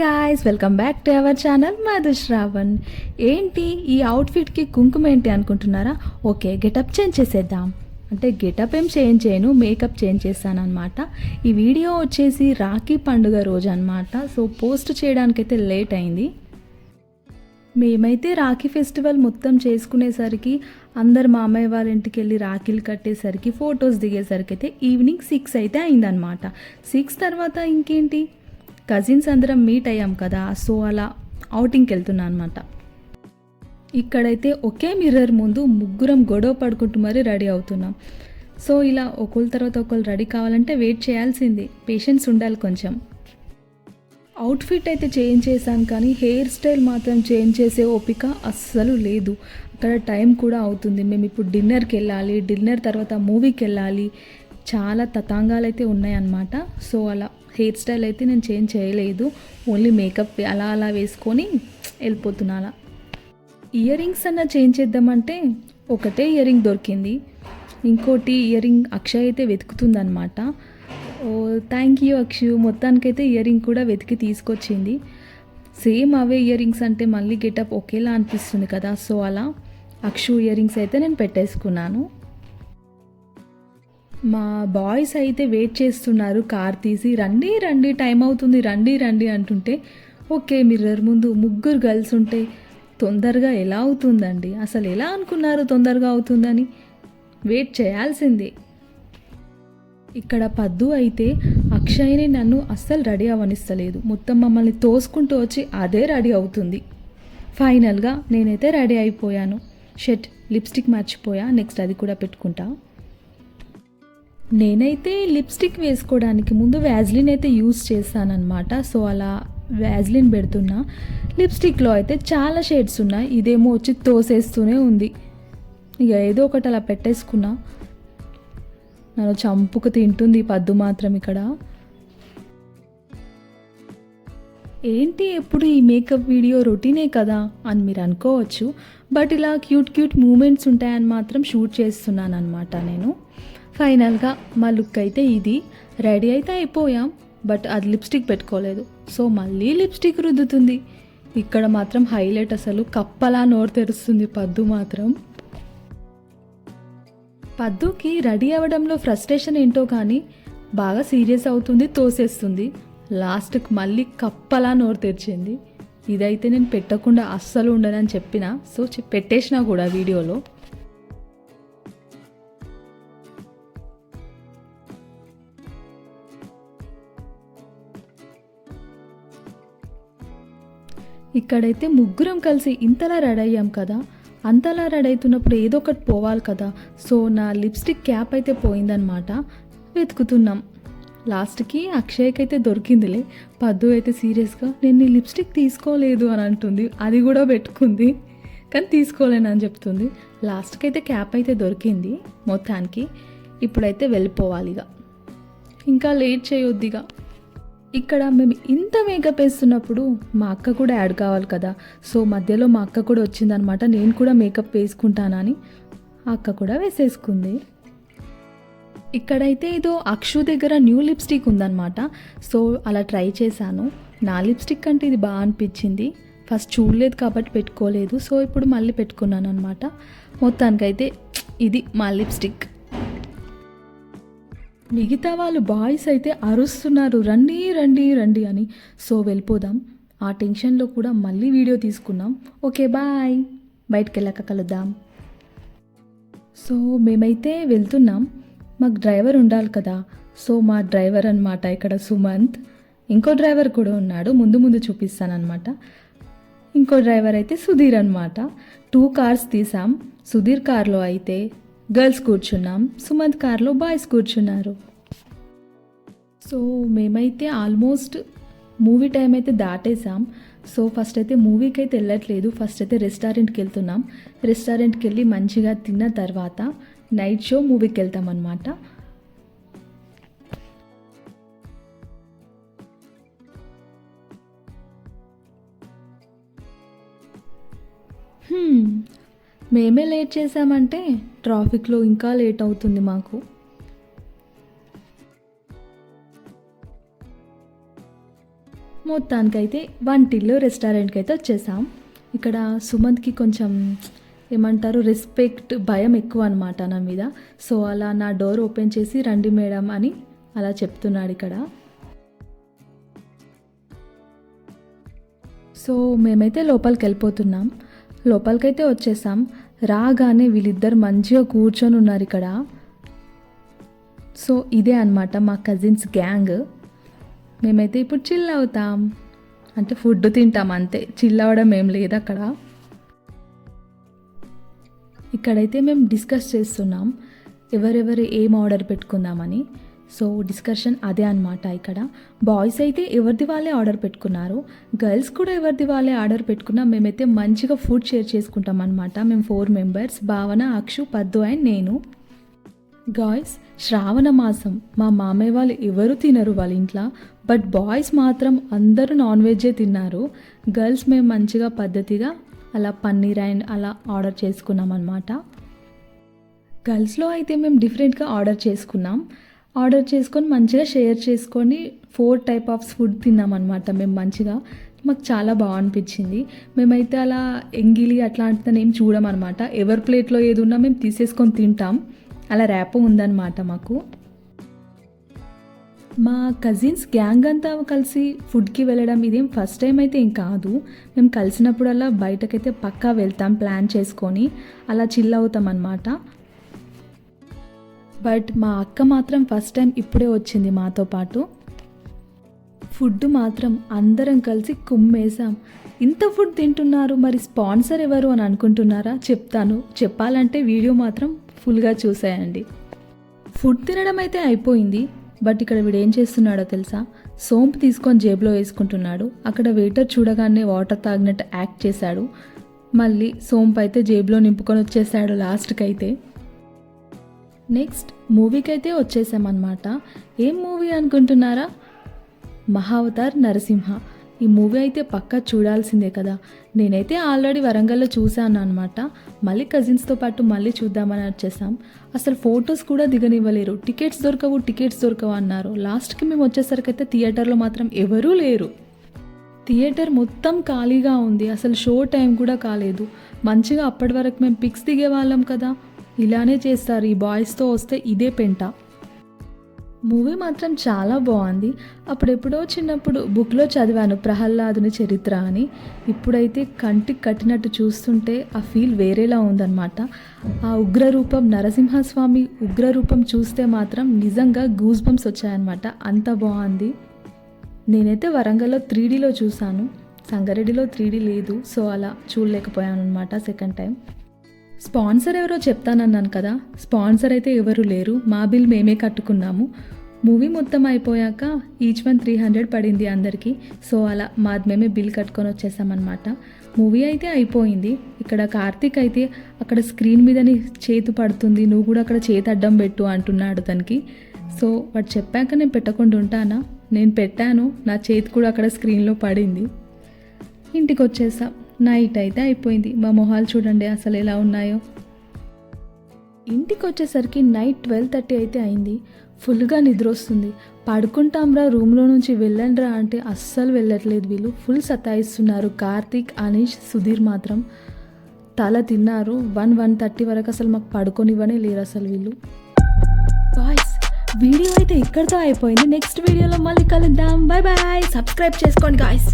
Guys welcome back to our channel Madhu Shravan ఏంటి ఈ అవుట్ఫిట్కి కుంకుమ ఏంటి అనుకుంటున్నారా? ఓకే గెటప్ చేంజ్ చేసేద్దాం. అంటే గెటప్ ఏం చేంజ్ చేయను మేకప్ చేంజ్ చేస్తాను అనమాట ఈ వీడియో వచ్చేసి రాఖీ పండుగ రోజు అనమాట సో పోస్ట్ చేయడానికైతే లేట్ అయింది. మేమైతే రాఖీ ఫెస్టివల్ మొత్తం చేసుకునేసరికి అందరు మామయ్య వాళ్ళ ఇంటికి వెళ్ళి రాఖీలు కట్టేసరికి ఫొటోస్ దిగేసరికి అయితే ఈవినింగ్ సిక్స్ అయితే అయిందనమాట సిక్స్ తర్వాత ఇంకేంటి? కజిన్స్ అందరం మీట్ అయ్యాం కదా సో అలా అవుటింగ్కి వెళ్తున్నా అనమాట ఇక్కడైతే ఒకే మిర్రర్ ముందు ముగ్గురం గొడవ పడుకుంటూ మరీ రెడీ అవుతున్నాం. సో ఇలా ఒకళ్ళ తర్వాత ఒకళ్ళు రెడీ కావాలంటే వెయిట్ చేయాల్సిందే పేషెన్స్ ఉండాలి కొంచెం. అవుట్ఫిట్ అయితే చేంజ్ చేశాను కానీ హెయిర్ స్టైల్ మాత్రం చేంజ్ చేసే ఓపిక అస్సలు లేదు. అక్కడ టైం కూడా అవుతుంది. మేము ఇప్పుడు డిన్నర్కి వెళ్ళాలి డిన్నర్ తర్వాత మూవీకి వెళ్ళాలి చాలా తతాంగాలు అయితే ఉన్నాయన్నమాట. సో అలా హెయిర్ స్టైల్ అయితే నేను చేంజ్ చేయలేదు. ఓన్లీ మేకప్ అలా అలా వేసుకొని వెళ్ళిపోతున్నా అలా. ఇయర్ రింగ్స్ అన్న చేంజ్ చేద్దామంటే ఒకటే ఇయర్ రింగ్ దొరికింది. ఇంకోటి ఇయర్ రింగ్ అక్షయ్ అయితే వెతుకుతుందనమాట ఓ థ్యాంక్ యూ అక్షయ్ మొత్తానికైతే ఇయర్ రింగ్ కూడా వెతికి తీసుకొచ్చింది. సేమ్ అవే ఇయర్ రింగ్స్ అంటే మళ్ళీ గెటప్ ఒకేలా అనిపిస్తుంది కదా. సో అలా అక్షు ఇయర్ రింగ్స్ అయితే నేను పెట్టేసుకున్నాను. మా బాయ్స్ అయితే వెయిట్ చేస్తున్నారు. కార్ తీసి రండి రండి టైం అవుతుంది రండి రండి అంటుంటే ఓకే మిర్రర్ ముందు ముగ్గురు గర్ల్స్ ఉంటే తొందరగా ఎలా అవుతుందండి? అసలు ఎలా అనుకున్నారు తొందరగా అవుతుందని? వెయిట్ చేయాల్సిందే. ఇక్కడ పద్దు అయితే అక్షయ్ని నన్ను అస్సలు రెడీ అవనిస్తలేదు. మొత్తం మమ్మల్ని తోసుకుంటూ వచ్చి అదే రెడీ అవుతుంది. ఫైనల్గా నేనైతే రెడీ అయిపోయాను. షర్ట్ లిప్స్టిక్ మర్చిపోయా. నెక్స్ట్ అది కూడా పెట్టుకుంటా. నేనైతే లిప్స్టిక్ వేసుకోవడానికి ముందు వ్యాజ్లిన్ అయితే యూస్ చేస్తానన్నమాట సో అలా వ్యాజ్లిన్ పెడుతున్నా. లిప్స్టిక్లో అయితే చాలా షేడ్స్ ఉన్నాయి. ఇదేమో వచ్చి తోసేస్తూనే ఉంది. ఇక ఏదో ఒకటి అలా పెట్టేసుకున్నా. నన్ను చంపుకు తింటుంది పద్దు మాత్రం ఇక్కడ. ఏంటి ఎప్పుడు ఈ మేకప్ వీడియో రొటీనే కదా అని మీరు అనుకోవచ్చు. బట్ ఇలా క్యూట్ క్యూట్ మూమెంట్స్ ఉంటాయని మాత్రం షూట్ చేస్తున్నాను అనమాట నేను. ఫైనల్గా మా లుక్ అయితే ఇది. రెడీ అయితే అయిపోయాం బట్ అది లిప్స్టిక్ పెట్టుకోలేదు. సో మళ్ళీ లిప్స్టిక్ రుద్దుతుంది. ఇక్కడ మాత్రం హైలైట్ అసలు కప్పలా నోరు తెరుస్తుంది పద్దు మాత్రం. పద్దుకి రెడీ అవ్వడంలో ఫ్రస్ట్రేషన్ ఏంటో కానీ బాగా సీరియస్ అవుతుంది తోసేస్తుంది. లాస్ట్కి మళ్ళీ కప్పలా నోరు తెరిచింది. ఇదైతే నేను పెట్టకుండా అస్సలు ఉండనని చెప్పిన. సో పెట్టేసినా కూడా వీడియోలో. ఇక్కడైతే ముగ్గురం కలిసి ఇంతలా రెడీ అయ్యాం కదా. అంతలా రెడీ అవుతున్నప్పుడు ఏదో ఒకటి పోవాలి కదా. సో నా లిప్స్టిక్ క్యాప్ అయితే పోయిందనమాట వెతుకుతున్నాం. లాస్ట్కి అక్షయ్కి అయితే దొరికిందిలే. పద్దు అయితే సీరియస్గా నేను నీ లిప్స్టిక్ తీసుకోలేదు అని అంటుంది. అది కూడా పెట్టుకుంది. కానీ తీసుకోలేను అని చెప్తుంది. లాస్ట్కి అయితే క్యాప్ అయితే దొరికింది మొత్తానికి. ఇప్పుడైతే వెళ్ళిపోవాలి ఇక. ఇంకా లేట్ చేయొద్దిగా ఇక్కడ మేము ఇంత మేకప్ వేస్తున్నప్పుడు మా అక్క కూడా యాడ్ కావాలి కదా. సో మధ్యలో మా అక్క కూడా వచ్చిందనమాట నేను కూడా మేకప్ వేసుకుంటానని ఆ అక్క కూడా వేసేసుకుంది. ఇక్కడైతే ఏదో అక్షు దగ్గర న్యూ లిప్స్టిక్ ఉందన్నమాట. సో అలా ట్రై చేశాను. నా లిప్స్టిక్ అంటే ఇది బాగా అనిపించింది. ఫస్ట్ చూడలేదు కాబట్టి పెట్టుకోలేదు. సో ఇప్పుడు మళ్ళీ పెట్టుకున్నాను అనమాట మొత్తానికైతే ఇది మా లిప్స్టిక్. మిగతా వాళ్ళు బాయ్స్ అయితే అరుస్తున్నారు. రండి రండి రండి అని. సో వెళ్ళిపోదాం. ఆ టెన్షన్లో కూడా మళ్ళీ వీడియో తీసుకున్నాం ఓకే బాయ్. బయటికి వెళ్ళాక కలుద్దాం. సో మేమైతే వెళ్తున్నాం. మాకు డ్రైవర్ ఉండాలి కదా. సో మా డ్రైవర్ అనమాట ఇక్కడ సుమంత్. ఇంకో డ్రైవర్ కూడా ఉన్నాడు. ముందు ముందు చూపిస్తానమాట ఇంకో డ్రైవర్ అయితే సుధీర్ అనమాట టూ కార్స్ తీసాం. సుధీర్ కార్లో అయితే గర్ల్స్ కూర్చున్నాం సుమంత్ కార్లో బాయ్స్ కూర్చున్నారు. సో మేమైతే ఆల్మోస్ట్ మూవీ టైం అయితే దాటేసాం సో ఫస్ట్ అయితే మూవీకి అయితే వెళ్ళట్లేదు ఫస్ట్ అయితే రెస్టారెంట్కి వెళ్తున్నాం రెస్టారెంట్కి వెళ్ళి మంచిగా తిన్న తర్వాత నైట్ షో మూవీకి వెళ్తాం అనమాట మేమే లేట్ చేసామంటే ట్రాఫిక్లో ఇంకా లేట్ అవుతుంది మాకు. మొత్తానికైతే వంటిల్లు రెస్టారెంట్కి అయితే వచ్చేసాం. ఇక్కడ సుమంత్కి కొంచెం ఏమంటారు రెస్పెక్ట్ భయం ఎక్కువ అనమాట నా మీద. సో అలా నా డోర్ ఓపెన్ చేసి రండి మేడం అని అలా చెప్తున్నాడు ఇక్కడ. సో మేమైతే లోపలికి వెళ్ళిపోతున్నాం లోపలికైతే వచ్చేసాం రాగానే వీళ్ళిద్దరు మంచిగా కూర్చొని ఉన్నారు ఇక్కడ. సో ఇదే అన్నమాట మా కజిన్స్ గ్యాంగ్ మేమైతే ఇప్పుడు చిల్ అవుతాం. అంటే ఫుడ్ తింటాం అంతే. చిల్ అవ్వడం ఏం లేదు అక్కడ. ఇక్కడైతే మేము డిస్కస్ చేస్తున్నాం. ఎవరెవరు ఏం ఆర్డర్ పెట్టుకుందామని. సో డిస్కషన్ అదే అనమాట ఇక్కడ. బాయ్స్ అయితే ఎవరిది వాళ్ళే ఆర్డర్ పెట్టుకున్నారు. గర్ల్స్ కూడా ఎవరిది వాళ్ళే ఆర్డర్ పెట్టుకున్నా మేమైతే మంచిగా ఫుడ్ షేర్ చేసుకుంటాం అనమాట మేము ఫోర్ మెంబర్స్ భావన అక్షు పద్దు అండ్ నేను. గాయ్స్ శ్రావణ మాసం. మా మామయ్య వాళ్ళు ఎవరు తినరు వాళ్ళ ఇంట్లో. బట్ బాయ్స్ మాత్రం అందరూ నాన్ వెజ్జే తిన్నారు. గర్ల్స్ మేము మంచిగా పద్ధతిగా అలా పన్నీర్ అండ్ అలా ఆర్డర్ చేసుకున్నాం అనమాట గర్ల్స్లో అయితే మేము డిఫరెంట్గా ఆర్డర్ చేసుకున్నాం. ఆర్డర్ చేసుకొని మంచిగా షేర్ చేసుకొని ఫోర్ టైప్ ఆఫ్ ఫుడ్ తిన్నామన్నమాట మేము మంచిగా. మాకు చాలా బాగా అనిపించింది. మేమైతే అలా ఎంగిలి అట్లాంటిదని ఏం చూడమన్నమాట ఎవరి ప్లేట్లో ఏది ఉన్నా మేము తీసేసుకొని తింటాం. అలా ర్యాప్ ఉందన్నమాట మాకు. మా కజిన్స్ గ్యాంగ్ అంతా కలిసి ఫుడ్కి వెళ్ళడం ఇదేం ఫస్ట్ టైం అయితే ఏం కాదు. మేము కలిసినప్పుడల్లా బయటకైతే పక్కా వెళ్తాం ప్లాన్ చేసుకొని. అలా చిల్ అవుతాం అనమాట బట్ మా అక్క మాత్రం ఫస్ట్ టైం ఇప్పుడే వచ్చింది మాతో పాటు. ఫుడ్ మాత్రం అందరం కలిసి కుమ్మేసాం ఇంత ఫుడ్ తింటున్నారు మరి స్పాన్సర్ ఎవరు అని అనుకుంటున్నారా? చెప్తాను. చెప్పాలంటే వీడియో మాత్రం ఫుల్గా చూసేయండి. ఫుడ్ తినడం అయితే అయిపోయింది. బట్ ఇక్కడ వీడు ఏం చేస్తున్నాడో తెలుసా? సోంపు తీసుకొని జేబులో వేసుకుంటున్నాడు. అక్కడ వెయిటర్ చూడగానే వాటర్ తాగినట్టు యాక్ట్ చేశాడు. మళ్ళీ సోంపు అయితే జేబులో నింపుకొని వచ్చేసాడు లాస్ట్కి అయితే నెక్స్ట్ మూవీకి అయితే వచ్చేసామన్నమాట. ఏం మూవీ అనుకుంటున్నారా? మహావతార్ నరసింహ. ఈ మూవీ అయితే పక్కా చూడాల్సిందే కదా. నేనైతే ఆల్రెడీ వరంగల్లో చూశాను అనమాట మళ్ళీ కజిన్స్తో పాటు మళ్ళీ చూద్దామని వచ్చేసాం. అసలు ఫొటోస్ కూడా దిగనివ్వలేరు. టికెట్స్ దొరకవు టికెట్స్ దొరకవు అన్నారు. లాస్ట్కి మేము వచ్చేసరికి అయితే థియేటర్లో మాత్రం ఎవరూ లేరు. థియేటర్ మొత్తం ఖాళీగా ఉంది. అసలు షో టైం కూడా కాలేదు. మంచిగా అప్పటి వరకు మేము పిక్స్ దిగే వాళ్ళం కదా. ఇలానే చేస్తారు ఈ బాయ్స్తో వస్తే ఇదే పెంట. మూవీ మాత్రం చాలా బాగుంది. అప్పుడెప్పుడో చిన్నప్పుడు బుక్లో చదివాను ప్రహ్లాదుని చరిత్ర అని. ఇప్పుడైతే కంటికి కట్టినట్టు చూస్తుంటే ఆ ఫీల్ వేరేలా ఉందన్నమాట. ఆ ఉగ్రరూపం నరసింహస్వామి ఉగ్రరూపం చూస్తే మాత్రం నిజంగా గూస్ బంప్స్ వచ్చాయన్నమాట. అంత బాగుంది. నేనైతే వరంగల్లో త్రీడీలో చూశాను. సంగారెడ్డిలో త్రీడీ లేదు. సో అలా చూడలేకపోయాను అనమాట సెకండ్ టైం స్పాన్సర్ ఎవరో చెప్తానన్నాను కదా. స్పాన్సర్ అయితే ఎవరు లేరు. మా బిల్ మేమే కట్టుకున్నాము. మూవీ మొత్తం అయిపోయాక ఈచ్ వన్ త్రీ హండ్రెడ్ పడింది అందరికీ. సో అలా మాది మేమే బిల్ కట్టుకొని వచ్చేసామన్నమాట. మూవీ అయితే అయిపోయింది. ఇక్కడ కార్తీక్ అయితే అక్కడ స్క్రీన్ మీదని చేతు పడుతుంది. నువ్వు కూడా అక్కడ చేతి అడ్డం పెట్టు అంటున్నాడు తనకి. సో వాడు చెప్పాక నేను పెట్టకుండా ఉంటానా? నేను పెట్టాను. నా చేతి కూడా అక్కడ స్క్రీన్లో పడింది. ఇంటికి వచ్చేసాం నైట్ అయితే అయిపోయింది. మా మొహాలు చూడండి అసలు ఎలా ఉన్నాయో. ఇంటికి వచ్చేసరికి నైట్ ట్వెల్వ్ థర్టీ అయితే అయింది. ఫుల్గా నిద్ర వస్తుంది పడుకుంటాంరా రూమ్లో నుంచి వెళ్ళండిరా అంటే అస్సలు వెళ్ళట్లేదు వీళ్ళు. ఫుల్ సతాయిస్తున్నారు కార్తీక్ అనీష్ సుధీర్ మాత్రం. తల తిన్నారు. వన్ వన్ థర్టీ వరకు అసలు మాకు పడుకోనివ్వనే లేరు అసలు వీళ్ళు. బాయ్స్ వీడియో అయితే ఇక్కడితో అయిపోయింది. నెక్స్ట్ వీడియోలో మళ్ళీ కలుద్దాం. బాయ్ బాయ్ సబ్స్క్రైబ్ చేసుకోండి గాయస్